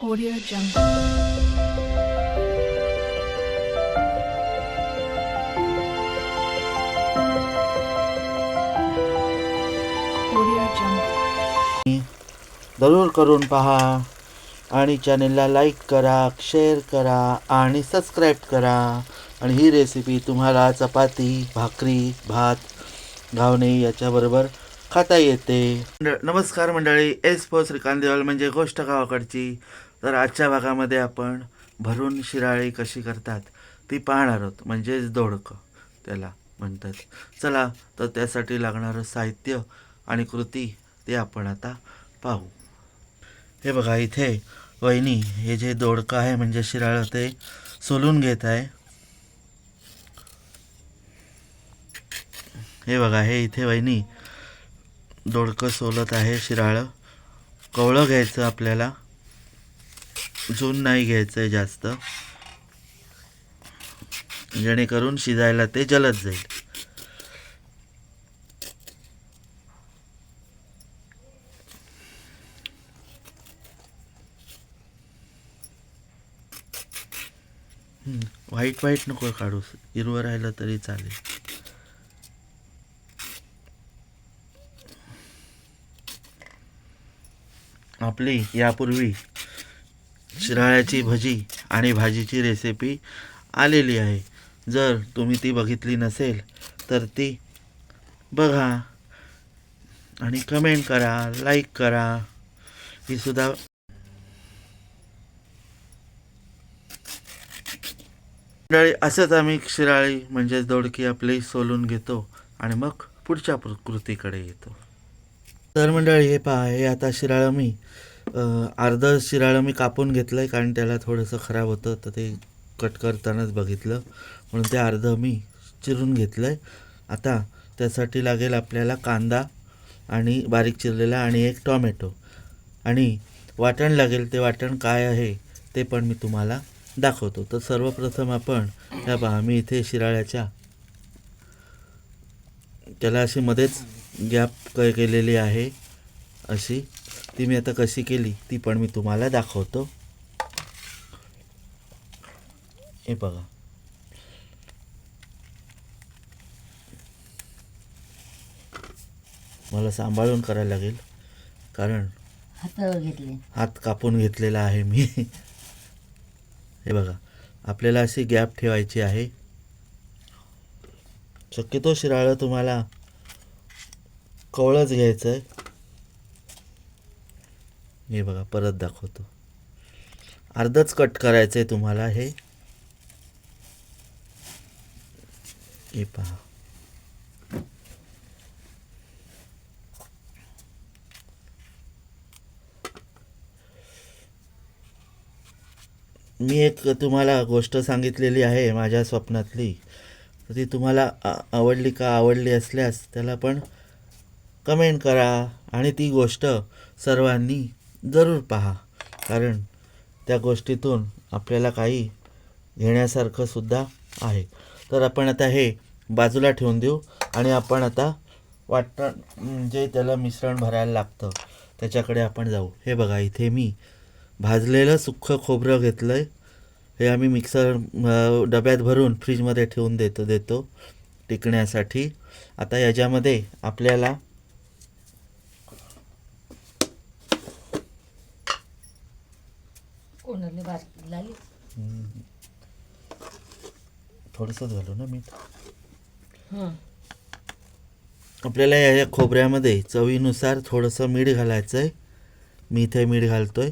Audio Jungle. जरूर करून पहा आणि चॅनेलला लाईक करा शेअर करा आणि सबस्क्राईब करा. आणि ही रेसिपी तुम्हाला चपाती भाकरी भात घावणे याच्याबरोबर खाता येते. नमस्कार मंडळी एस फो श्रीकांत देवाल म्हणजे गोष्ट गावाकडची. तर आजच्या भागामध्ये आपण भरून शिराळी कशी करतात ती पाहणार आहोत. म्हणजेच दोडकं त्याला म्हणतात. चला तर त्यासाठी लागणारं साहित्य आणि कृती ते आपण आता पाहू. हे बघा इथे वहिनी हे जे दोडकं आहे म्हणजे शिराळं ते सोलून घेत आहे. हे बघा हे इथे वहिनी दोडकं सोलत आहे शिराळं. कवळं घ्यायचं आपल्याला. झून नाही घ्यायचं आहे जास्त. जेणेकरून शिजायला ते जलद जाईल. हम्म, व्हाईट व्हाईट नको काढू. हिरवं राहिलं तरी चालेल. आपली यापूर्वी शिराळ्याची भजी आणि भाजीची रेसिपी आलेली आहे. जर तुम्ही ती बघितली नसेल तर ती बघा आणि कमेंट करा लाईक करा. ही सुद्धा मंडळी असंच आम्ही शिराळी म्हणजेच दोडकी आपली सोलून घेतो आणि मग पुढच्या प्रकृतीकडे येतो. तर मंडळी हे पहा हे आता शिराळं मी अर्धं शिराळं मी कापून घेतलं आहे कारण त्याला थोडंसं खराब होतं तर ते कट करतानाच बघितलं. म्हणून ते अर्धं मी चिरून घेतलं आहे आता त्यासाठी लागेल आपल्याला कांदा आणि बारीक चिरलेला आणि एक टॉमॅटो. आणि वाटण लागेल ते वाटण काय आहे ते पण मी तुम्हाला दाखवतो. तर सर्वप्रथम आपण ह्या पहा मी इथे शिराळ्याच्या त्याला अशी मध्येच गॅप केलेली आहे अशी. ती मी आता कशी केली ती पण मी तुम्हाला दाखवतो. हे बघा. मला सांभाळून करायला लागेल कारण हातावर घेतले. हात कापून घेतलेला आहे मी. हे बघा आपल्याला अशी गॅप ठेवायची आहे. शक्यतो शिराळं तुम्हाला कवळच घ्यायचं आहे हे बघा परत दाखवतो. अर्धच कट करायचं आहे तुम्हाला हे. हे पहा. मी एक तुम्हाला गोष्ट सांगितलेली आहे माझ्या स्वप्नातली. तर ती तुम्हाला आवडली का आवडली असल्यास त्याला पण कमेंट करा. आणि ती गोष्ट सर्वांनी जरूर पहा. कारण त्या गोष्टीतून आपल्याला काही घेण्यासारखं सुद्धा आहे. तर आपण आता हे बाजूला ठेवून देऊ आणि आपण आता वाटण जे त्याला मिश्रण भरायला लागतं. त्याच्याकडे आपण जाऊ. हे बघा इथे मी भाजलेलं सुख्खं खोबरं घेतलं आहे हे आम्ही मिक्सर डब्यात भरून फ्रीजमध्ये ठेवून देतो देतो टिकण्यासाठी. आता याच्यामध्ये आपल्याला कोणाला बारीक लागली थोडंसंच घालू ना मीठ. हं. आपल्याला या खोबऱ्यामध्ये चवीनुसार थोडंसं मीठ घालायचं आहे मी इथे मीठ घालतोय.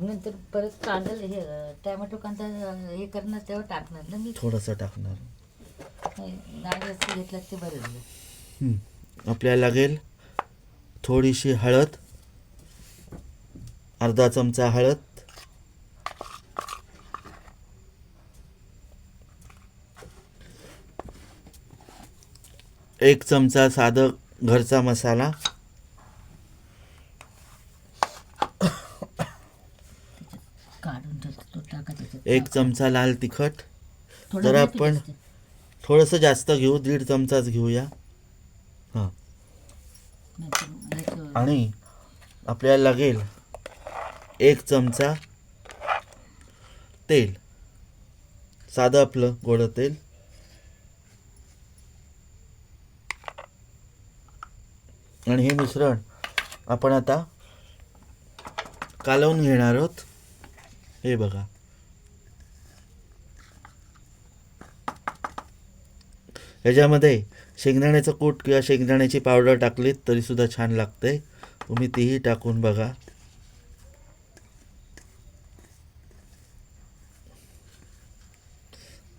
नंतर परत कांदा हे टॅमॅटो कांदा हे करणार तेव्हा टाकणार ना मी? थोडंसं टाकणार. डाळ जास्त घेतला ते बरं झालं. हं. आपल्याला लागेल थोडीशी हळद अर्धा चमचा हळद एक चमचा साधं घरचा मसाला एक चमचा लाल तिखट. मीठ आपण. थोडंसं जास्त घेऊ दीड चमचाच घेऊया. हां. आणि आपल्याला लागेल एक चमचा तेल. साधं आपलं गोडं तेल. आणि हे मिश्रण आपण आता कालवून घेणार आहोत. हे बघा. ह्याच्यामध्ये शेंगदाण्याचं कूट किंवा शेंगदाण्याची पावडर टाकलीत तरीसुद्धा छान लागते. तुम्ही तीही टाकून बघा.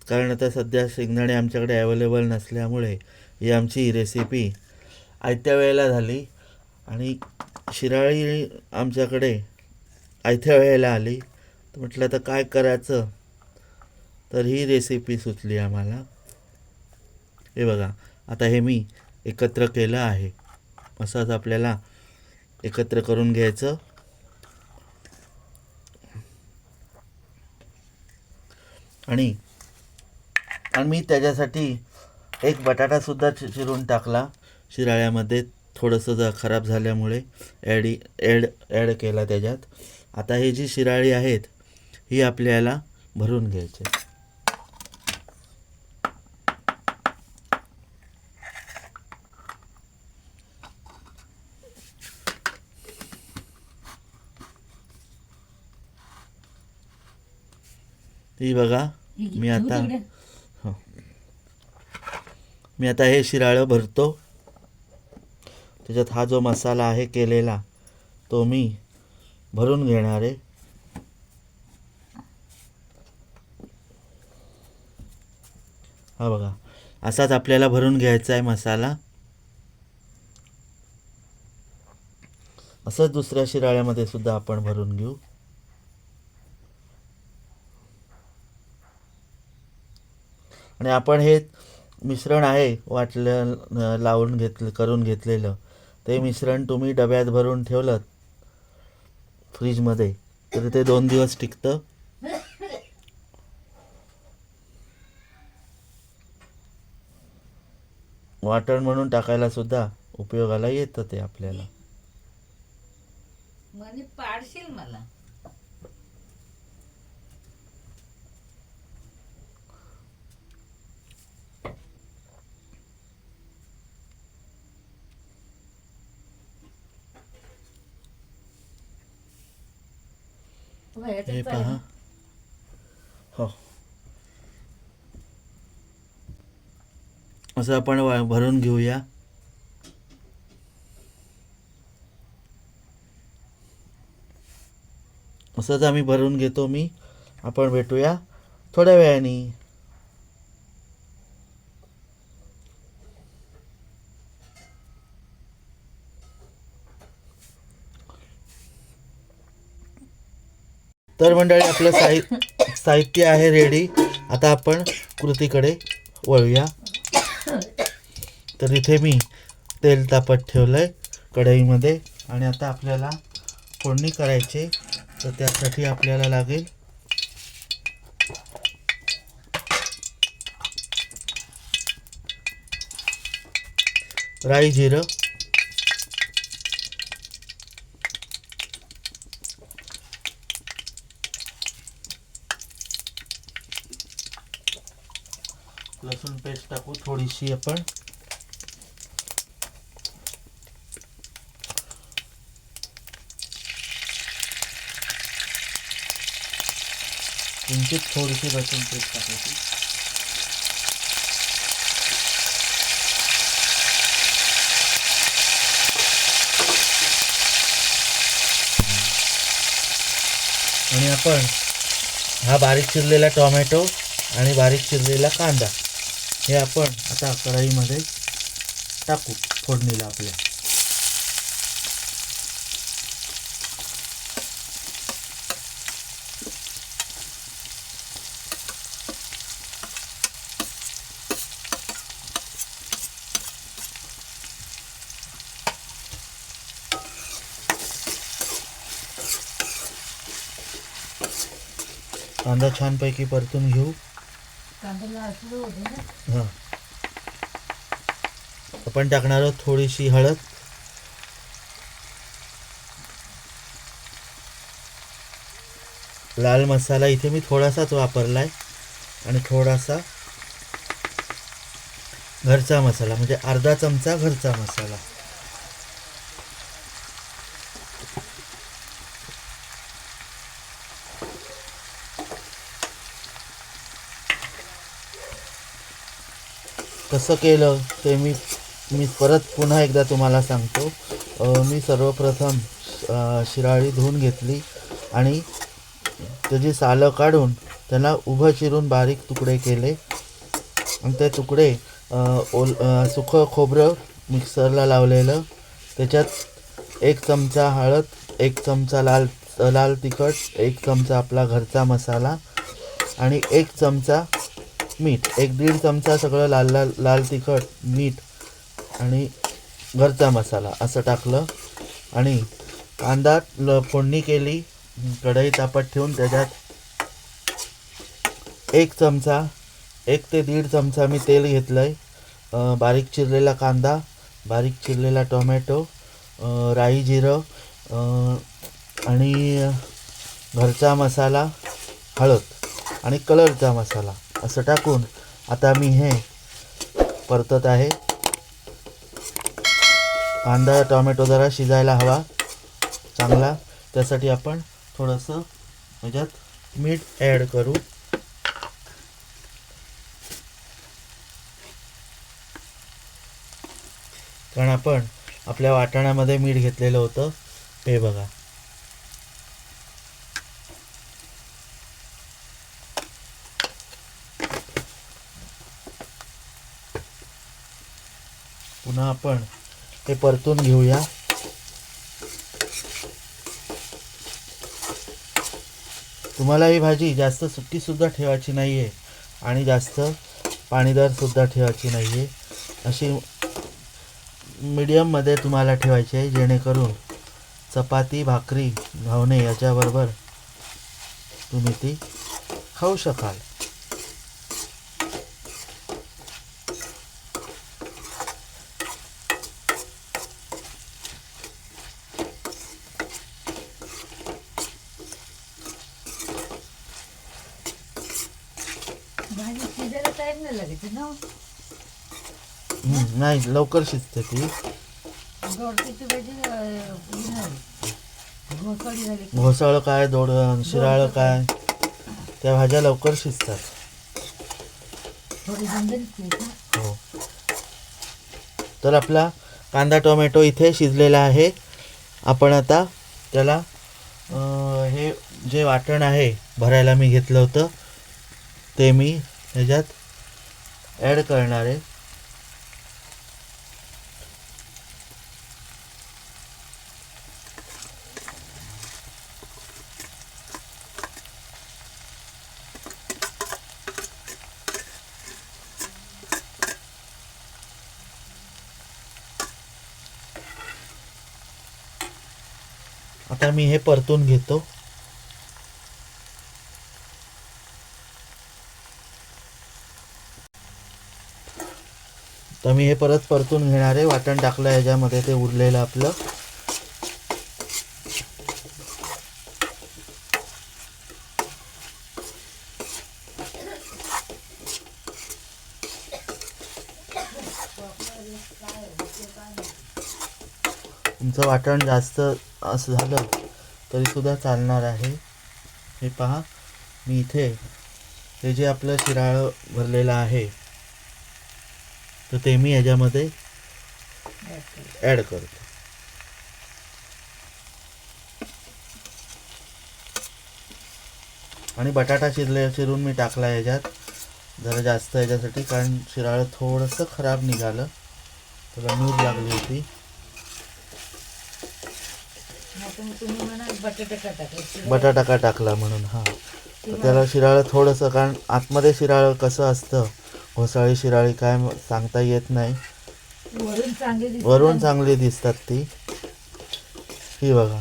कारण आता सध्या शेंगदाणे आमच्याकडे अवेलेबल नसल्यामुळे ही आमची रेसिपी आयत्या वेळेला झाली आणि शिराळी आमच्याकडे आयत्या वेळेला आली. तर म्हटलं आता काय करायचं? तर ही रेसिपी सुचली आम्हाला. हे बघा आता हे मी एकत्र केलं आहे. असंच आपल्याला एकत्र करून घ्यायचं. आणि आणि मी त्याच्यासाठी एक बटाटासुद्धा चि चिरून टाकला. शिराळ्यामध्ये थोडंसं जर खराब झाल्यामुळे ॲडी ॲड ॲड केला त्याच्यात. आता ही जी शिराळी आहेत ही आपल्याला भरून घ्यायची ही बघा ही मी आता तिकडे. मी आता हे शिराळं भरतो. त्याच्यात हा जो मसाला आहे केलेला तो मी भरून घेणार आहे. हा बघा असाच आपल्याला भरून घ्यायचा आहे मसाला. असंच दुसऱ्या शिराळ्यामध्ये सुद्धा आपण भरून घेऊ. आणि आपण हे मिश्रण आहे वाटलं लावून घेतलं करून घेतलेलं. ते मिश्रण तुम्ही डब्यात भरून ठेवलं फ्रीजमध्ये तर ते दोन दिवस टिकतं. वाटण म्हणून टाकायला सुद्धा उपयोगाला येतं ते आपल्याला. पाडशील मला. हे. पहा हो असं आपण भरून घेऊया असंच आम्ही भरून घेतो मी आपण भेटूया थोड्या वेळाने तर मंडळी आपलं साहित्य साहित्य आहे रेडी आता आपण कृतीकडे वळूया. तर इथे मी तेल तापत ठेवलं आहे कढईमध्ये. आणि आता आपल्याला फोडणी करायची तर त्यासाठी आपल्याला लागेल राई जिरं लसूण पेस्ट टाकू थोडीशी आपण किंचित थोडीशी लसूण पेस्ट टाकायची आणि आपण हा बारीक चिरलेला टोमॅटो आणि बारीक चिरलेला कांदा. हे आपण आता कढईमध्ये टाकू फोडणीला आपल्या. कांदा छानपैकी परतून घेऊ. आपण टाकणार आहोत थोडीशी हळद. लाल मसाला इथे मी थोडासाच वापरलाय. आणि थोडासा घरचा मसाला म्हणजे अर्धा चमचा घरचा मसाला. कसं केलं ते मी मी परत पुन्हा एकदा तुम्हाला सांगतो. मी सर्वप्रथम शिराळी धुवून घेतली आणि त्याची सालं काढून त्याला उभं चिरून बारीक तुकडे केले. आणि ते तुकडे ओल सुखं खोबरं मिक्सरला लावलेलं. त्याच्यात एक चमचा हळद एक चमचा लाल लाल तिखट एक चमचा आपला घरचा मसाला आणि एक चमचा मीठ एक दीड चमचा सगळं लाल लाल लाल तिखट मीठ आणि घरचा मसाला असं टाकलं. आणि कांदा ल फोडणी केली कढई तापत ठेवून त्याच्यात एक चमचा एक ते दीड चमचा मी तेल घेतलं आहे बारीक चिरलेला कांदा बारीक चिरलेला टोमॅटो राई जिरं आणि घरचा मसाला हळद आणि कलरचा मसाला. असं टाकून आता मी हे परतत आहे. कांदा टॉमॅटो जरा शिजायला हवा चांगला. त्यासाठी आपण थोडंसं ह्याच्यात मीठ ॲड करू. कारण आपण आपल्या वाटाण्यामध्ये मीठ घेतलेलं होतं हे बघा. पुन्हा आपण हे परतून घेऊया. तुम्हाला ही भाजी जास्त सुट्टीसुद्धा ठेवायची नाही आहे आणि जास्त पाणीदारसुद्धा ठेवायची नाही आहे अशी मीडियममध्ये तुम्हाला ठेवायची आहे जेणेकरून चपाती भाकरी घावणे याच्याबरोबर तुम्ही ती खाऊ शकाल भाजी शिजायला टाईम नाही लवकर शिजते ती. घोसाळी काय दोड शिराळं काय? त्या भाज्या लवकर शिजतात. हो. तर आपला कांदा टोमॅटो इथे शिजलेला आहे. आपण आता त्याला हे जे वाटण आहे भरायला मी घेतलं होतं ते मी ह्याच्यात ॲड करणार आहे आता मी हे परतून घेतो. तर मी हे परत परतून घेणार आहे. वाटण टाकलं याच्यामध्ये ते उरलेलं आपलं. तुमचं वाटण जास्त असं झालं तरीसुद्धा चालणार आहे. हे पहा मी इथे हे जे आपलं शिराळं भरलेलं आहे तर ते मी याच्यामध्ये ॲड करतो. आणि बटाटा चिरले चिरून मी टाकला याच्यात. जरा जास्त याच्यासाठी कारण शिराळं थोडंसं खराब निघालं. त्याला नूर लागली होती. बटाटे का टाकायचे बटाटा का टाकला म्हणून हां. तर त्याला शिराळं थोडंसं कारण आतमध्ये शिराळं कसं असतं घोसाळी शिराळी काय सांगता येत नाही. वरून चांगली वरून दिसतात ती. ही बघा.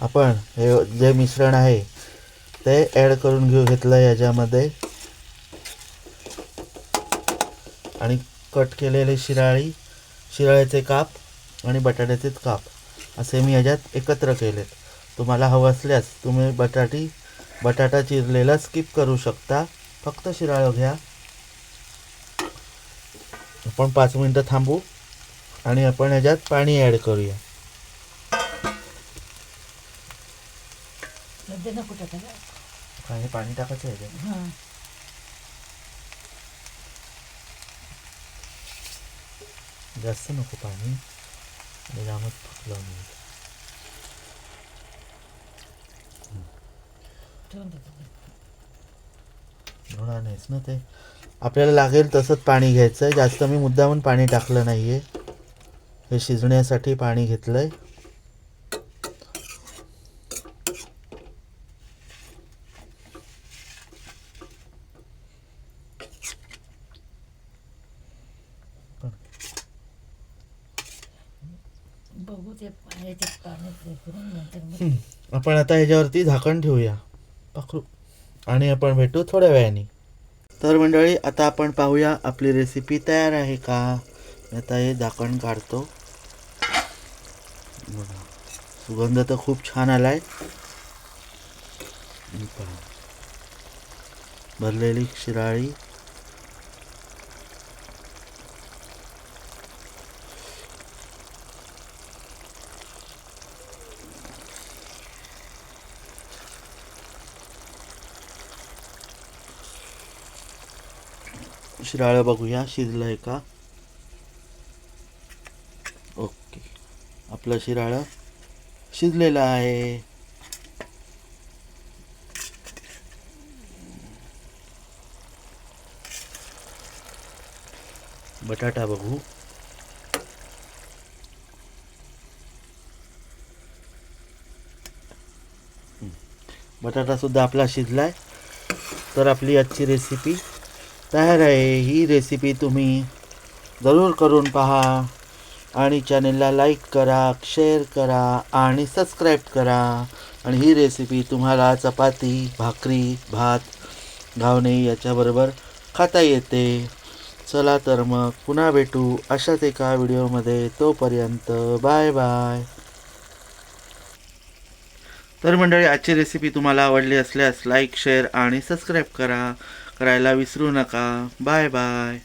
आपण हे जे मिश्रण आहे ते ॲड करून घेऊ घेतलं याच्यामध्ये. आणि कट केलेली शिराळी शिराळ्याचे काप आणि बटाट्याचेच काप. असे मी ह्याच्यात एकत्र केलेत तुम्हाला हवं असल्यास तुम्ही बटाटी बटाटा चिरलेला स्किप करू शकता. फक्त शिराळं घ्या. आपण पाच मिनटं थांबू आणि आपण ह्याच्यात पाणी ॲड करूया. पाणी टाकायचं आहे जास्त नको पाणी. आणि जामच होणार नाहीच ना ते आपल्याला लागेल तसंच पाणी घ्यायचं आहे जास्त मी मुद्दामून पाणी टाकलं नाही आहे हे शिजण्यासाठी पाणी घेतलं आहे बघू ते याच्यात पाणी हे करून नंतर मग आपण आता ह्याच्यावरती झाकण ठेवूया. पकडू आणि आपण भेटू थोड्या वेळाने. तर मंडळी आता आपण पाहूया आपली रेसिपी तयार आहे का? मी आता हे झाकण काढतो. बघा. सुगंध तर खूप छान आलाय. आहे भरलेली शिराळी. शिराळं बघूया. शिजलं आहे का? ओके. आपलं शिराळं शिजलेलं आहे. बटाटा बघू. बटाटासुद्धा बटाटा सुद्धा आपला शिजलाय. तर आपली आजची रेसिपी तयार आहे ही रेसिपी तुम्ही जरूर करून पहा. आणि चॅनेलला लाईक करा शेअर करा आणि सबस्क्राईब करा. आणि ही रेसिपी तुम्हाला चपाती भाकरी भात घावणे याच्याबरोबर खाता येते. चला तर मग पुन्हा भेटू अशाच एका व्हिडिओमध्ये. तोपर्यंत बाय बाय तर मंडळी आजची रेसिपी तुम्हाला आवडली असल्यास लाईक शेअर आणि सबस्क्राईब करा. करायला विसरू नका. Bye bye.